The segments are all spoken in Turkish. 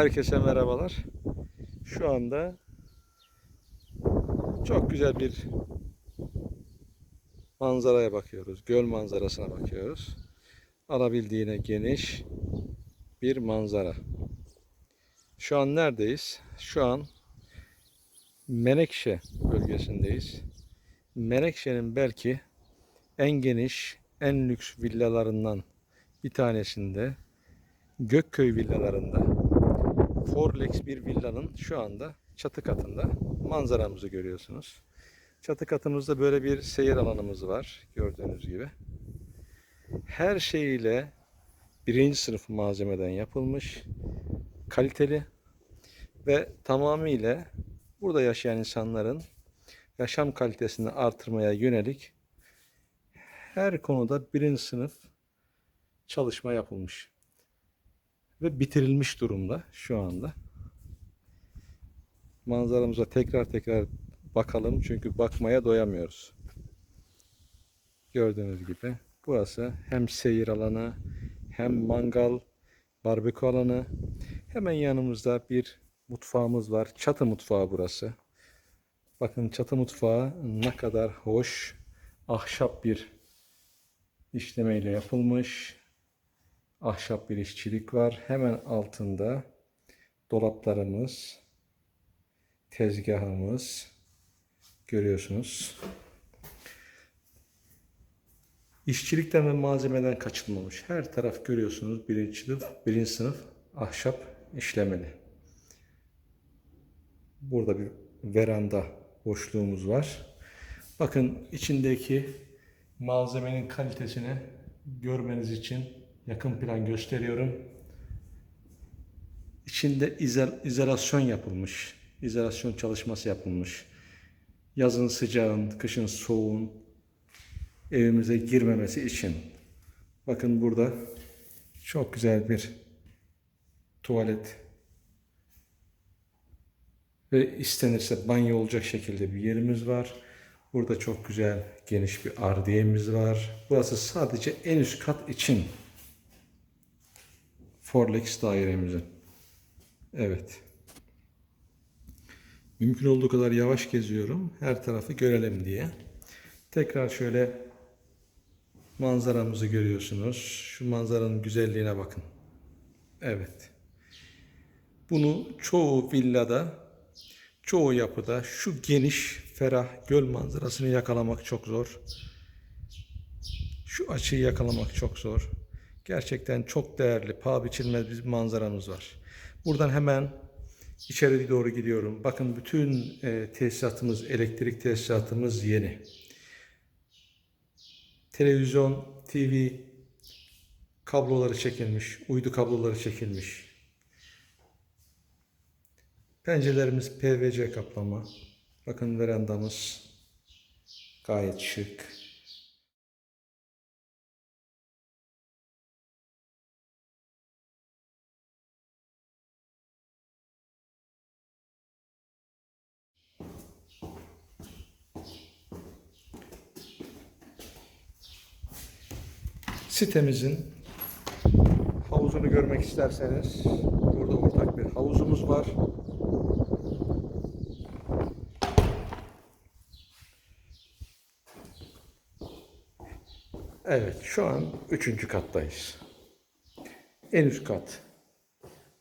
Herkese merhabalar. Şu anda çok güzel bir manzaraya bakıyoruz. Göl manzarasına bakıyoruz. Alabildiğine geniş bir manzara. Şu an neredeyiz? Şu an Menekşe bölgesindeyiz. Menekşe'nin belki en geniş, en lüks villalarından bir tanesinde Gökköy villalarında Forlex bir villanın şu anda çatı katında manzaramızı görüyorsunuz. Çatı katımızda böyle bir seyir alanımız var gördüğünüz gibi. Her şeyiyle birinci sınıf malzemeden yapılmış, kaliteli ve tamamıyla burada yaşayan insanların yaşam kalitesini artırmaya yönelik her konuda birinci sınıf çalışma yapılmış ve bitirilmiş durumda şu anda. Manzaramıza tekrar tekrar bakalım çünkü bakmaya doyamıyoruz. Gördüğünüz gibi burası hem seyir alanı hem mangal, barbekü alanı. Hemen yanımızda bir mutfağımız var. Çatı mutfağı burası. Bakın çatı mutfağı ne kadar hoş, ahşap bir işlemeyle yapılmış ahşap bir işçilik var. Hemen altında dolaplarımız, tezgahımız görüyorsunuz. İşçilikten ve malzemeden kaçınmamış. Her taraf görüyorsunuz birinci sınıf, birinci sınıf ahşap işlemeli. Burada bir veranda boşluğumuz var. Bakın içindeki malzemenin kalitesini görmeniz için yakın plan gösteriyorum. İçinde izol, izolasyon yapılmış. İzolasyon çalışması yapılmış. Yazın sıcağın, kışın soğuğun evimize girmemesi için. Bakın burada çok güzel bir tuvalet ve istenirse banyo olacak şekilde bir yerimiz var. Burada çok güzel geniş bir ardiyemiz var. Burası sadece en üst kat için Forlex dairemizin. Evet. Mümkün olduğu kadar yavaş geziyorum. Her tarafı görelim diye. Tekrar şöyle manzaramızı görüyorsunuz. Şu manzaranın güzelliğine bakın. Evet. Bunu çoğu villada, çoğu yapıda şu geniş, ferah göl manzarasını yakalamak çok zor. Şu açıyı yakalamak çok zor. Gerçekten çok değerli, paha biçilmez bir manzaramız var. Buradan hemen içeri doğru gidiyorum. Bakın bütün e, tesisatımız, elektrik tesisatımız yeni. Televizyon, TV kabloları çekilmiş, uydu kabloları çekilmiş. Pencerelerimiz PVC kaplama. Bakın verandamız gayet şık. Sitemizin havuzunu görmek isterseniz burada ortak bir havuzumuz var. Evet, şu an üçüncü kattayız. En üst kat.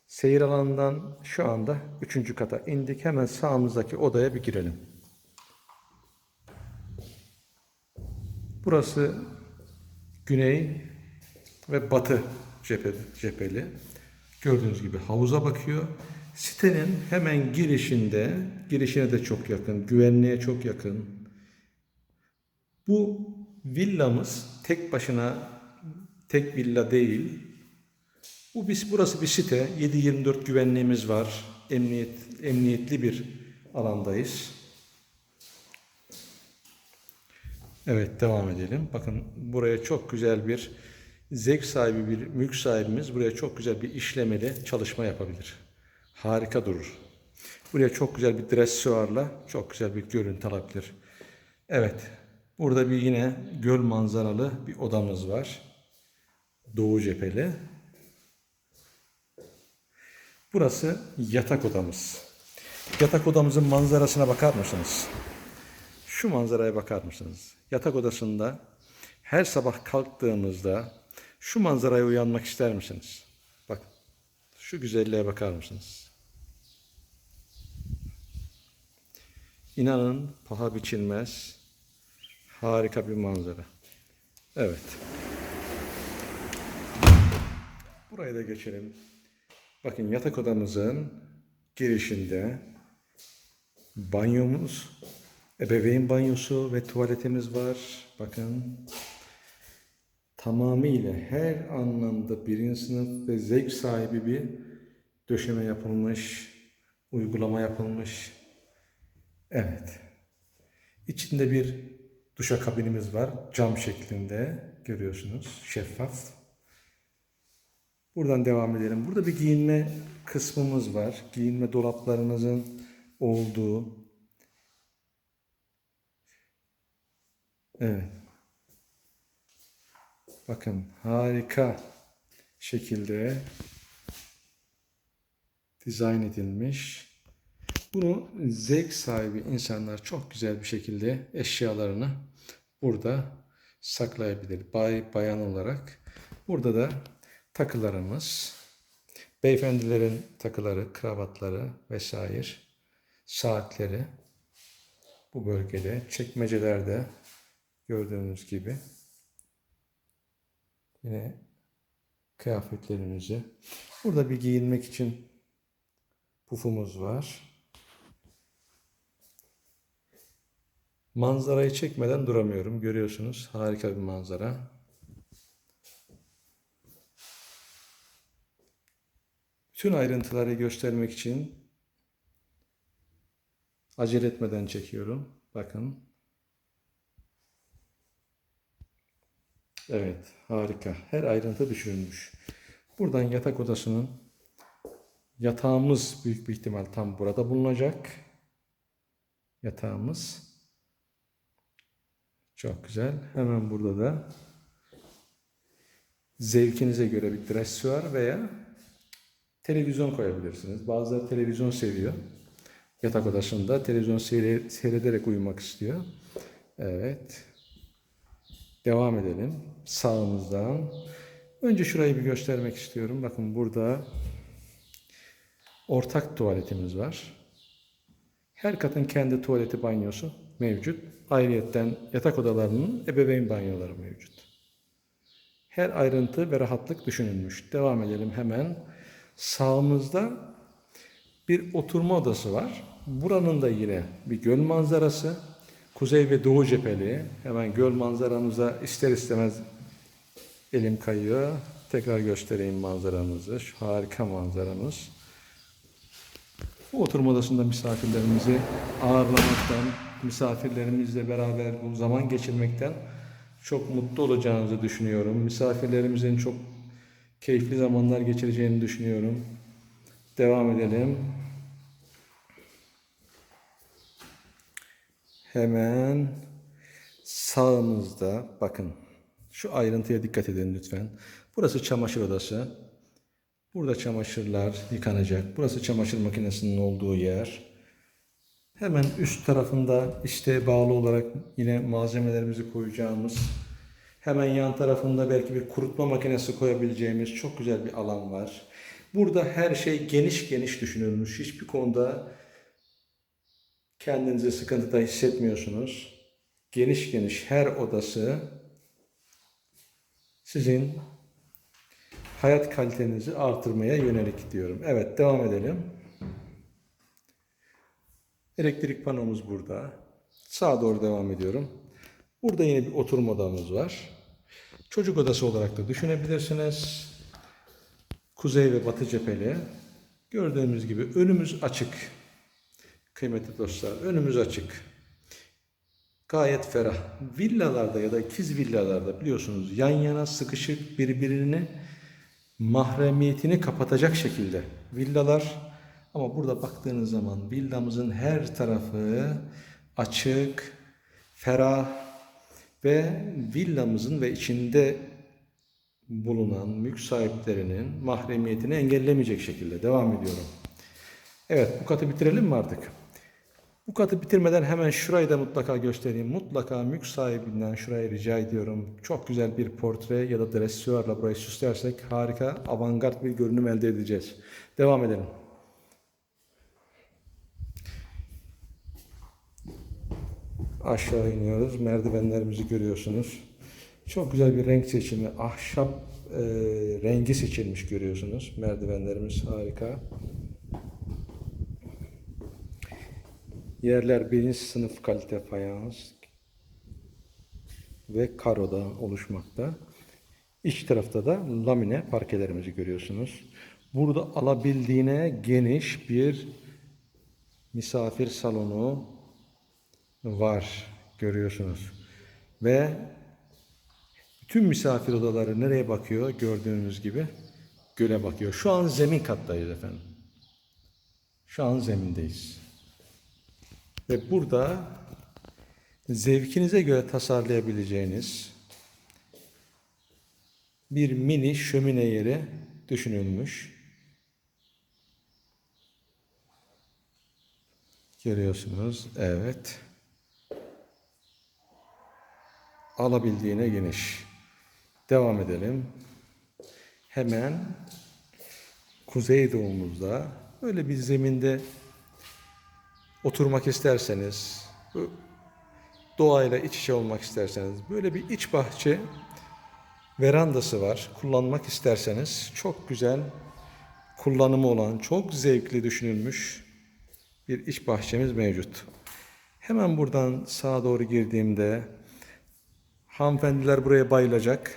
Seyir alanından şu anda üçüncü kata indik. Hemen sağımızdaki odaya bir girelim. Burası güney ve batı cephe, cepheli. Gördüğünüz gibi havuza bakıyor. Sitenin hemen girişinde, girişine de çok yakın, güvenliğe çok yakın. Bu villamız tek başına tek villa değil. Bu biz burası bir site. 7/24 güvenliğimiz var. Emniyet emniyetli bir alandayız. Evet devam edelim. Bakın buraya çok güzel bir zevk sahibi bir mülk sahibimiz buraya çok güzel bir işlemeli çalışma yapabilir. Harika durur. Buraya çok güzel bir dressuarla çok güzel bir görüntü alabilir. Evet. Burada bir yine göl manzaralı bir odamız var. Doğu cepheli. Burası yatak odamız. Yatak odamızın manzarasına bakar mısınız? Şu manzaraya bakar mısınız? Yatak odasında her sabah kalktığımızda şu manzaraya uyanmak ister misiniz? Bak, şu güzelliğe bakar mısınız? İnanın paha biçilmez, harika bir manzara. Evet. Buraya da geçelim. Bakın yatak odamızın girişinde banyomuz, ebeveyn banyosu ve tuvaletimiz var. Bakın tamamıyla her anlamda birinci sınıf ve zevk sahibi bir döşeme yapılmış, uygulama yapılmış. Evet. İçinde bir duşakabinimiz var. Cam şeklinde görüyorsunuz. Şeffaf. Buradan devam edelim. Burada bir giyinme kısmımız var. Giyinme dolaplarınızın olduğu. Evet. Bakın harika şekilde dizayn edilmiş. Bunu zevk sahibi insanlar çok güzel bir şekilde eşyalarını burada saklayabilir. Bay bayan olarak. Burada da takılarımız, beyefendilerin takıları, kravatları vesaire, saatleri bu bölgede, çekmecelerde gördüğünüz gibi yine kıyafetlerimizi. Burada bir giyinmek için pufumuz var. Manzarayı çekmeden duramıyorum. Görüyorsunuz harika bir manzara. Bütün ayrıntıları göstermek için acele etmeden çekiyorum. Bakın. Evet, harika. Her ayrıntı düşünülmüş. Buradan yatak odasının yatağımız büyük bir ihtimal tam burada bulunacak. Yatağımız. Çok güzel. Hemen burada da zevkinize göre bir dresuar veya televizyon koyabilirsiniz. Bazıları televizyon seviyor. Yatak odasında televizyon seyre- seyrederek uyumak istiyor. Evet. Devam edelim. Sağımızdan. Önce şurayı bir göstermek istiyorum. Bakın burada ortak tuvaletimiz var. Her katın kendi tuvaleti banyosu mevcut. Ayrıyetten yatak odalarının ebeveyn banyoları mevcut. Her ayrıntı ve rahatlık düşünülmüş. Devam edelim hemen. Sağımızda bir oturma odası var. Buranın da yine bir göl manzarası. Kuzey ve doğu cepheli. Hemen göl manzaramıza ister istemez elim kayıyor. Tekrar göstereyim manzaramızı. Şu harika manzaramız. Bu oturma odasında misafirlerimizi ağırlamaktan, misafirlerimizle beraber bu zaman geçirmekten çok mutlu olacağınızı düşünüyorum. Misafirlerimizin çok keyifli zamanlar geçireceğini düşünüyorum. Devam edelim. Hemen sağımızda bakın şu ayrıntıya dikkat edin lütfen. Burası çamaşır odası. Burada çamaşırlar yıkanacak. Burası çamaşır makinesinin olduğu yer. Hemen üst tarafında isteğe bağlı olarak yine malzemelerimizi koyacağımız Hemen yan tarafında belki bir kurutma makinesi koyabileceğimiz çok güzel bir alan var. Burada her şey geniş geniş düşünülmüş. Hiçbir konuda kendinizi sıkıntıda hissetmiyorsunuz. Geniş geniş her odası sizin hayat kalitenizi artırmaya yönelik diyorum. Evet devam edelim. Elektrik panomuz burada. Sağa doğru devam ediyorum. Burada yine bir oturma odamız var. Çocuk odası olarak da düşünebilirsiniz. Kuzey ve batı cepheli. Gördüğümüz gibi önümüz açık. Kıymetli dostlar, önümüz açık. Gayet ferah. Villalarda ya da ikiz villalarda biliyorsunuz yan yana sıkışık birbirini mahremiyetini kapatacak şekilde villalar. Ama burada baktığınız zaman villamızın her tarafı açık, ferah ve villamızın ve içinde bulunan mülk sahiplerinin mahremiyetini engellemeyecek şekilde devam ediyorum. Evet bu katı bitirelim mi artık? Bu katı bitirmeden hemen şurayı da mutlaka göstereyim. Mutlaka mülk sahibinden şurayı rica ediyorum. Çok güzel bir portre ya da dressuarla burayı süslersek harika, avantgard bir görünüm elde edeceğiz. Devam edelim. Aşağı iniyoruz. Merdivenlerimizi görüyorsunuz. Çok güzel bir renk seçimi. Ahşap e, rengi seçilmiş görüyorsunuz. Merdivenlerimiz harika. Yerler birinci sınıf kalite fayans ve karoda oluşmakta. İç tarafta da lamine parkelerimizi görüyorsunuz. Burada alabildiğine geniş bir misafir salonu var görüyorsunuz. Ve bütün misafir odaları nereye bakıyor gördüğünüz gibi göle bakıyor. Şu an zemin kattayız efendim. Şu an zemindeyiz. Ve burada zevkinize göre tasarlayabileceğiniz bir mini şömine yeri düşünülmüş. Görüyorsunuz. Evet. Alabildiğine geniş. Devam edelim. Hemen kuzeydoğumuzda böyle bir zeminde oturmak isterseniz, doğayla iç içe olmak isterseniz, böyle bir iç bahçe verandası var. Kullanmak isterseniz çok güzel kullanımı olan, çok zevkli düşünülmüş bir iç bahçemiz mevcut. Hemen buradan sağa doğru girdiğimde hanımefendiler buraya bayılacak.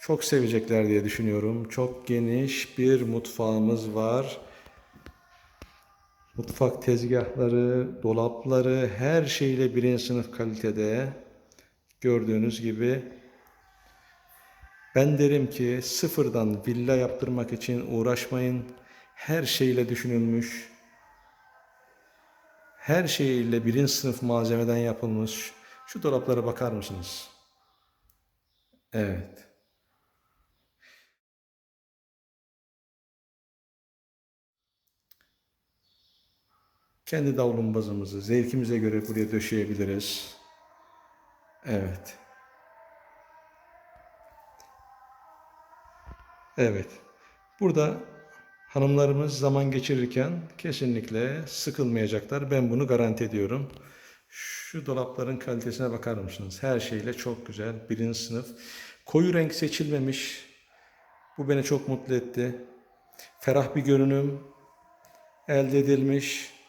Çok sevecekler diye düşünüyorum. Çok geniş bir mutfağımız var. Mutfak tezgahları, dolapları her şeyle birinci sınıf kalitede. Gördüğünüz gibi ben derim ki sıfırdan villa yaptırmak için uğraşmayın. Her şeyle düşünülmüş. Her şeyiyle birinci sınıf malzemeden yapılmış. Şu dolaplara bakar mısınız? Evet. Kendi davlumbazımızı zevkimize göre buraya döşeyebiliriz. Evet. Evet. Burada hanımlarımız zaman geçirirken kesinlikle sıkılmayacaklar. Ben bunu garanti ediyorum. Şu dolapların kalitesine bakar mısınız? Her şeyle çok güzel. Birinci sınıf. Koyu renk seçilmemiş. Bu beni çok mutlu etti. Ferah bir görünüm elde edilmiş.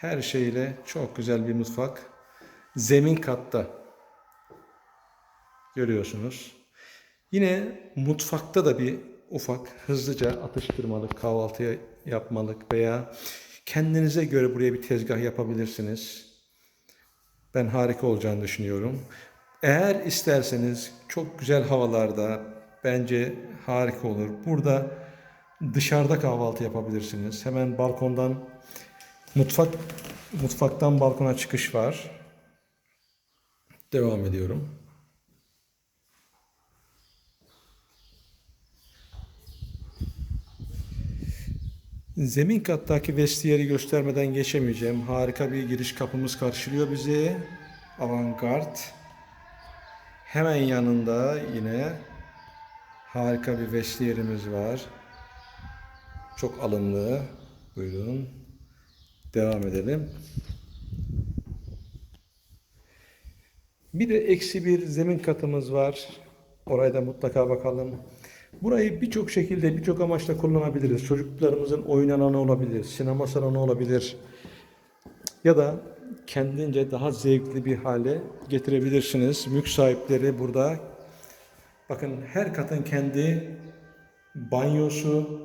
Her şeyle çok güzel bir mutfak. Zemin katta. Görüyorsunuz. Yine mutfakta da bir ufak hızlıca atıştırmalık, kahvaltıya yapmalık veya kendinize göre buraya bir tezgah yapabilirsiniz. Ben harika olacağını düşünüyorum. Eğer isterseniz çok güzel havalarda bence harika olur. Burada dışarıda kahvaltı yapabilirsiniz. Hemen balkondan mutfak mutfaktan balkona çıkış var. Devam ediyorum. Zemin kattaki vestiyeri göstermeden geçemeyeceğim. Harika bir giriş kapımız karşılıyor bizi. Avantgard. Hemen yanında yine harika bir vestiyerimiz var. Çok alımlı. Buyurun. Devam edelim. Bir de eksi bir zemin katımız var. Oraya da mutlaka bakalım. Burayı birçok şekilde, birçok amaçla kullanabiliriz. Çocuklarımızın oyun alanı olabilir, sinema salonu olabilir. Ya da kendince daha zevkli bir hale getirebilirsiniz. Mülk sahipleri burada. Bakın her katın kendi banyosu,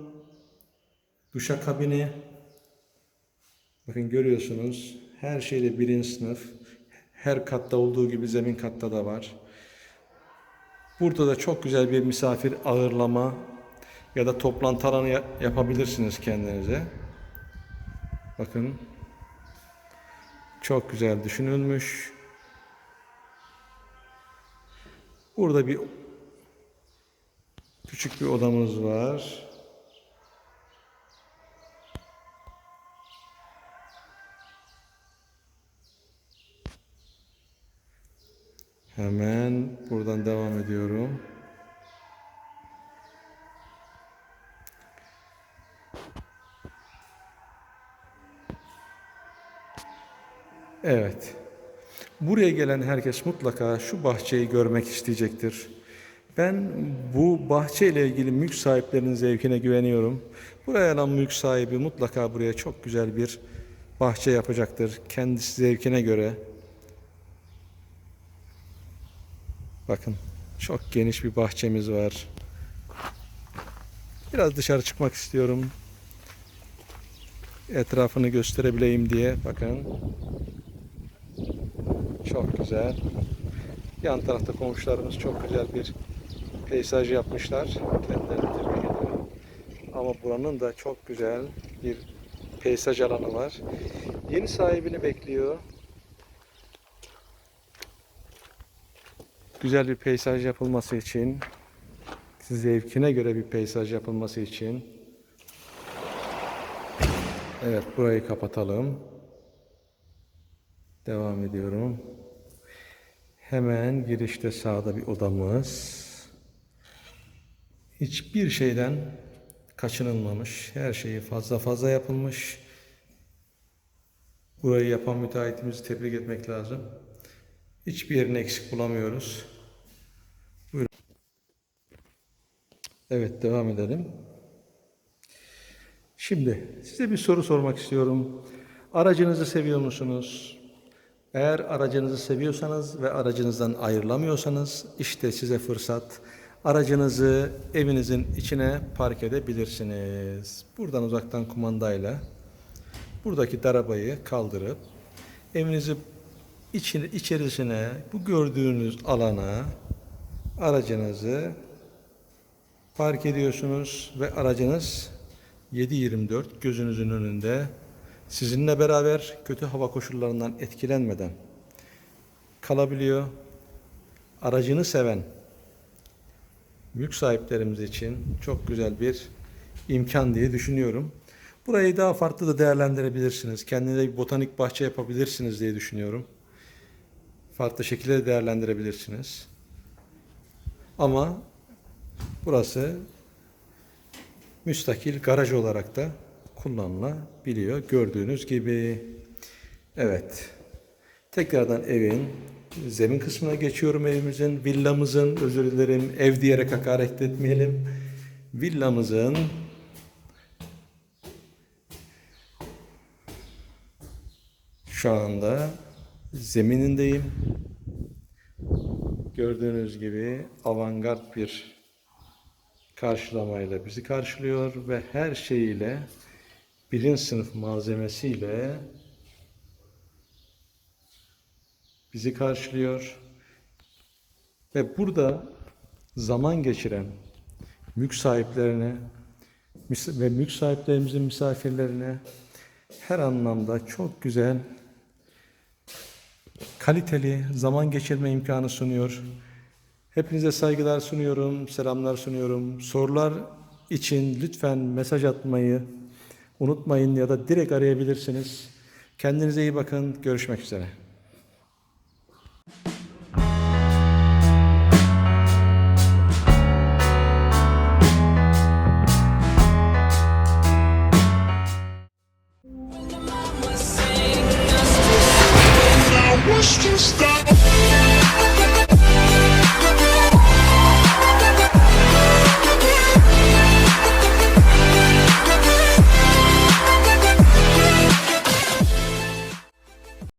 duşakabini. Bakın görüyorsunuz her şeyde birinci sınıf. Her katta olduğu gibi zemin katta da var. Burada da çok güzel bir misafir ağırlama ya da toplantı alanı ya- yapabilirsiniz kendinize. Bakın. Çok güzel düşünülmüş. Burada bir Küçük bir odamız var. Hemen buradan devam ediyorum. Evet. Buraya gelen herkes mutlaka şu bahçeyi görmek isteyecektir. Ben bu bahçe ile ilgili mülk sahiplerinin zevkine güveniyorum. Buraya alan mülk sahibi mutlaka buraya çok güzel bir bahçe yapacaktır. Kendisi zevkine göre. Bakın çok geniş bir bahçemiz var. Biraz dışarı çıkmak istiyorum. Etrafını gösterebileyim diye. Bakın. Çok güzel. Yan tarafta komşularımız çok güzel bir peyzaj yapmışlar. Ama buranın da çok güzel bir peyzaj alanı var. Yeni sahibini bekliyor. Güzel bir peyzaj yapılması için, zevkine göre bir peyzaj yapılması için. Evet, burayı kapatalım. Devam ediyorum. Hemen girişte sağda bir odamız. Hiçbir şeyden kaçınılmamış. Her şeyi fazla fazla yapılmış. Burayı yapan müteahhitimizi tebrik etmek lazım. Hiçbir yerini eksik bulamıyoruz. Evet devam edelim. Şimdi size bir soru sormak istiyorum. Aracınızı seviyor musunuz? Eğer aracınızı seviyorsanız ve aracınızdan ayrılamıyorsanız işte size fırsat. Aracınızı evinizin içine park edebilirsiniz. Buradan uzaktan kumandayla buradaki darabayı kaldırıp evinizi için, içerisine bu gördüğünüz alana aracınızı park ediyorsunuz ve aracınız 7-24 gözünüzün önünde sizinle beraber kötü hava koşullarından etkilenmeden kalabiliyor. Aracını seven mülk sahiplerimiz için çok güzel bir imkan diye düşünüyorum. Burayı daha farklı da değerlendirebilirsiniz. Kendine bir botanik bahçe yapabilirsiniz diye düşünüyorum. Farklı şekilde de değerlendirebilirsiniz. Ama burası müstakil garaj olarak da kullanılabiliyor. Gördüğünüz gibi. Evet. Tekrardan evin zemin kısmına geçiyorum evimizin. Villamızın, özür dilerim ev diyerek hakaret etmeyelim. Villamızın şu anda zeminindeyim. Gördüğünüz gibi avantgard bir karşılamayla bizi karşılıyor ve her şeyiyle birinci sınıf malzemesiyle bizi karşılıyor. Ve burada zaman geçiren mülk sahiplerine ve mülk sahiplerimizin misafirlerine her anlamda çok güzel, kaliteli zaman geçirme imkanı sunuyor. Hepinize saygılar sunuyorum, selamlar sunuyorum. Sorular için lütfen mesaj atmayı unutmayın ya da direkt arayabilirsiniz. Kendinize iyi bakın. Görüşmek üzere.